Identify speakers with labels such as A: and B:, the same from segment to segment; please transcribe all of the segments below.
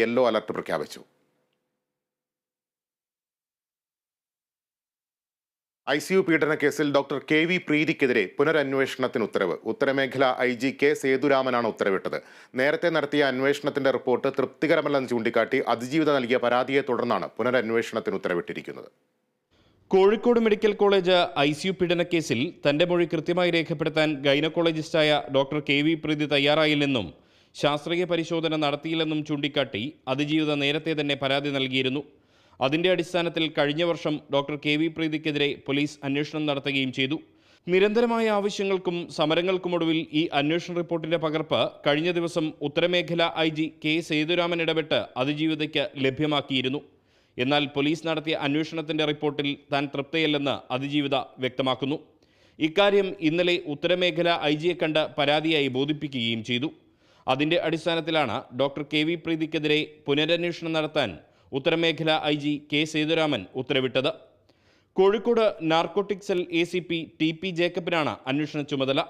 A: Yellow alert പ്രഖ്യാപിച്ചു I C U പീഡന കേസിൽ ഡോക്ടർ കെ വി പ്രീതിക്കെതിരെ പുനരന്വേഷണത്തിന് ഉത്തരവ്. ഉത്തരമേഖല ഐ ജി കെ സേതുരാമനാണ് ഉത്തരവിട്ടത്. നേരത്തെ നടത്തിയ അന്വേഷണത്തിന്റെ റിപ്പോർട്ട് തൃപ്തികരമല്ലെന്ന് ചൂണ്ടിക്കാട്ടി അതിജീവിത നൽകിയ പരാതിയെ തുടർന്നാണ് പുനരന്വേഷണത്തിന് ഉത്തരവിട്ടിരിക്കുന്നത്.
B: Kozhikode medical college I C U പീഡനക്കേസിൽ തന്റെ മൊഴി കൃത്യമായി രേഖപ്പെടുത്താൻ ഗൈനക്കോളജിസ്റ്റായ ഡോക്ടർ കെ വി പ്രീതി തയ്യാറായില്ലെന്നും ശാസ്ത്രീയ പരിശോധന നടത്തിയില്ലെന്നും ചൂണ്ടിക്കാട്ടി അതിജീവിത നേരത്തെ തന്നെ പരാതി നൽകിയിരുന്നു. അതിന്റെ അടിസ്ഥാനത്തിൽ കഴിഞ്ഞ വർഷം ഡോക്ടർ കെ വി പ്രീതിക്കെതിരെ പോലീസ് അന്വേഷണം നടത്തുകയും ചെയ്തു. നിരന്തരമായ ആവശ്യങ്ങൾക്കും സമരങ്ങൾക്കുമൊടുവിൽ ഈ അന്വേഷണ റിപ്പോർട്ടിന്റെ പകർപ്പ് കഴിഞ്ഞ ദിവസം ഉത്തരമേഖല ഐ ജി കെ സേതുരാമൻ ഇടപെട്ട് അതിജീവിതയ്ക്ക് ലഭ്യമാക്കിയിരുന്നു. എന്നാൽ പോലീസ് നടത്തിയ അന്വേഷണത്തിന്റെ റിപ്പോർട്ടിൽ താൻ തൃപ്തയല്ലെന്ന് അതിജീവിത വ്യക്തമാക്കുന്നു. ഇക്കാര്യം ഇന്നലെ ഉത്തരമേഖല ഐ ജിയെ കണ്ട് പരാതിയായി ബോധിപ്പിക്കുകയും ചെയ്തു. അതിന്റെ അടിസ്ഥാനത്തിലാണ് ഡോക്ടർ കെ വി പ്രീതിക്കെതിരെ പുനരന്വേഷണം നടത്താൻ ഉത്തരമേഖല ഐ ജി കെ സേതുരാമൻ ഉത്തരവിട്ടത്. Kozhikode narcotic cell A C P T P ജേക്കബിനാണ് അന്വേഷണ ചുമതല.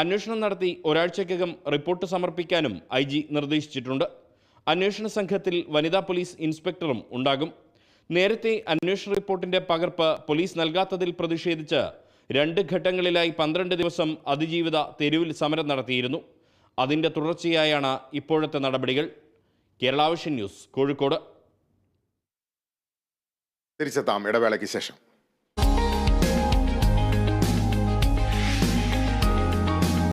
B: അന്വേഷണം നടത്തി ഒരാഴ്ചയ്ക്കകം റിപ്പോർട്ട് സമർപ്പിക്കാനും ഐ ജി നിർദ്ദേശിച്ചിട്ടുണ്ട്. അന്വേഷണ സംഘത്തിൽ വനിതാ പോലീസ് ഇൻസ്പെക്ടറും ഉണ്ടാകും. നേരത്തെ അന്വേഷണ റിപ്പോർട്ടിന്റെ പകർപ്പ് പോലീസ് നൽകാത്തതിൽ പ്രതിഷേധിച്ച് രണ്ട് ഘട്ടങ്ങളിലായി പന്ത്രണ്ട് ദിവസം അതിജീവിത തെരുവിൽ സമരം നടത്തിയിരുന്നു. അതിന്റെ തുടർച്ചയായാണ് ഇപ്പോഴത്തെ നടപടികൾ. കേരളാവിഷൻ ന്യൂസ് കോഴിക്കോട്.
A: തിരിച്ചെത്താം ഇടവേളയ്ക്ക് ശേഷം.